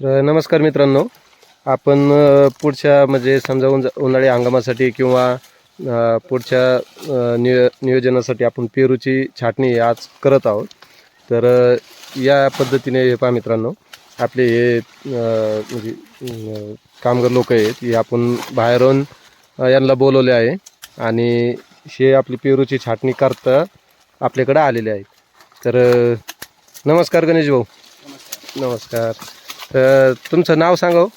तर नमस्कार मित्रांनो. आपण पुढच्या म्हणजे समजा उन्हा- उन्हाळी हंगामासाठी किंवा पुढच्या नियो नियोजनासाठी आपण पेरूची छाटणी आज करत आहोत. तर या पद्धतीने हे पहा मित्रांनो. आपले हे म्हणजे कामगार लोक आहेत. हे आपण बाहेरून यांना बोलवले आहे. आणि हे आपली पेरूची छाटणी करता आपल्याकडे आलेले आहेत. तर नमस्कार गणेश भाऊ नमस्कार. तर तुमचं नाव सांगा हो.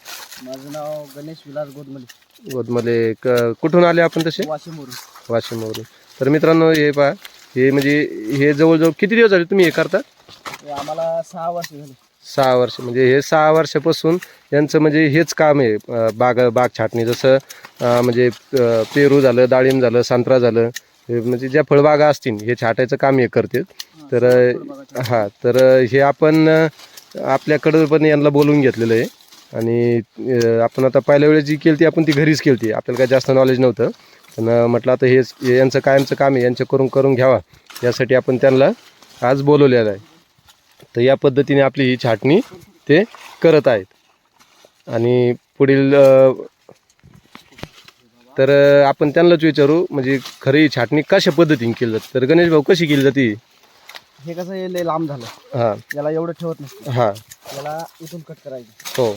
माझं नाव गणेश विलास गोदमले. गोदमले. क कुठून आले आपण तसे? वाशिमवरून वाशिमवरून तर मित्रांनो हे पहा हे म्हणजे हे जवळजवळ किती दिवस झाले तुम्ही हे करता? हे आम्हाला सहा वर्ष झाली. सहा वर्ष. म्हणजे हे सहा वर्षापासून यांचं म्हणजे हेच काम आहे. अं, बाग बाग छाटणी. जसं अं, म्हणजे अं, पेरू झालं डाळिंब झालं संत्रा झालं. हे म्हणजे ज्या फळबागा असतील हे छाटायचं काम हे करते तर अं, हां तर अं, हे आपण अं, आपल्याकडं पण यांना बोलवून घेतलेलं आहे. आणि आपण आता पहिल्या वेळेस जी केली ती आपण ती घरीच केली होती आपल्याला काय जास्त नॉलेज नव्हतं. पण म्हटलं आता हेच यांचं कायमचं काम आहे. यांचं करून करून घ्यावा. यासाठी आपण त्यांना आज बोलवलेलं आहे. तर या पद्धतीने आपली ही छाटणी ते करत आहेत. आणि पुढील तर आपण त्यांनाच विचारू म्हणजे खरी छाटणी कशा पद्धतीने केली जाते? तर गणेश भाऊ कशी केली जाते? हे कसं हे लय लांब झालं. हां. याला एवढं ठेवत नसतं. हां. याला इथून कट करायचं. हो.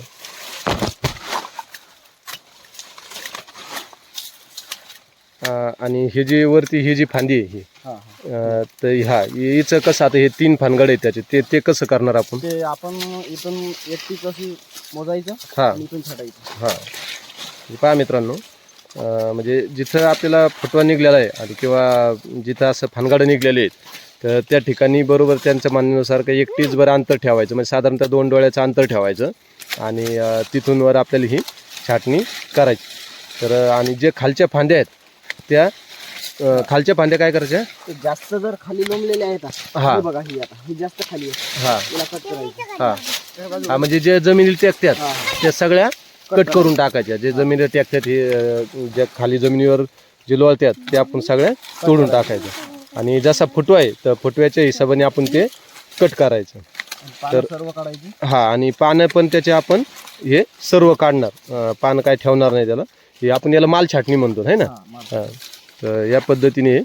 अ, आणि हे जी वरती ही जी फांदी आहे ही हा अ, तर ह्या हिचं कसं आता हे तीन फानगड आहेत त्याचे ते ते कसं करणार आपण? ते आपण इथून एकटी कशी मोजायचं हां. आणि इथून छाटायचं. हां. हे पहा मित्रांनो अं, म्हणजे जिथं आपल्याला फुटवा निघलेला आहे आणि किंवा जिथं असं फानगाडं निघलेले आहेत तर त्या ठिकाणी बरोबर त्यांच्या म्हणण्यानुसार काही एकटीच बरं अंतर ठेवायचं. म्हणजे साधारणतः दोन डोळ्याचं अंतर ठेवायचं. आणि अं, तिथून वर आपल्याला ही छाटणी करायची. तर आणि जे खालच्या फांद्या आहेत त्या खालच्या फांद्या काय करायच्या? जास्त जर खाली लोंबलेले आहेत हा. बघा ही आता. ही जास्त खाली आहे हां. हां. म्हणजे जे जमिनीला टेकतात हा. त्या सगळ्या कट करून टाकायच्या. जे जमिनीला टेकतात हे ज्या खाली जमिनीवर जे लोळतात ते आपण सगळ्या तोडून टाकायचं आणि जसा फुटवा आहे तर फुटव्याच्या हिशोबाने आपण ते कट करायचं. सर्व काढायची? हा आणि पानं पण त्याचे आपण हे सर्व काढणार. पानं काय ठेवणार नाही त्याला. हे आपण याला माल छाटणी म्हणतो है ना? हा. तर या पद्धतीने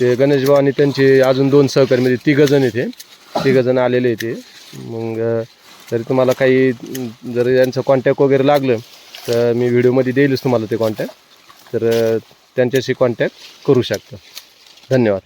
ते गणेश भाऊ आणि त्यांचे अजून दोन सहकारी म्हणजे तिघजण येते तिघजण आलेले येते मग तरी तुम्हाला काही जर यांचं कॉन्टॅक्ट वगैरे लागलं तर मी व्हिडिओमध्ये देईलच तुम्हाला ते कॉन्टॅक्ट तर त्यांच्याशी कॉन्टॅक्ट करू शकता. धन्यवाद.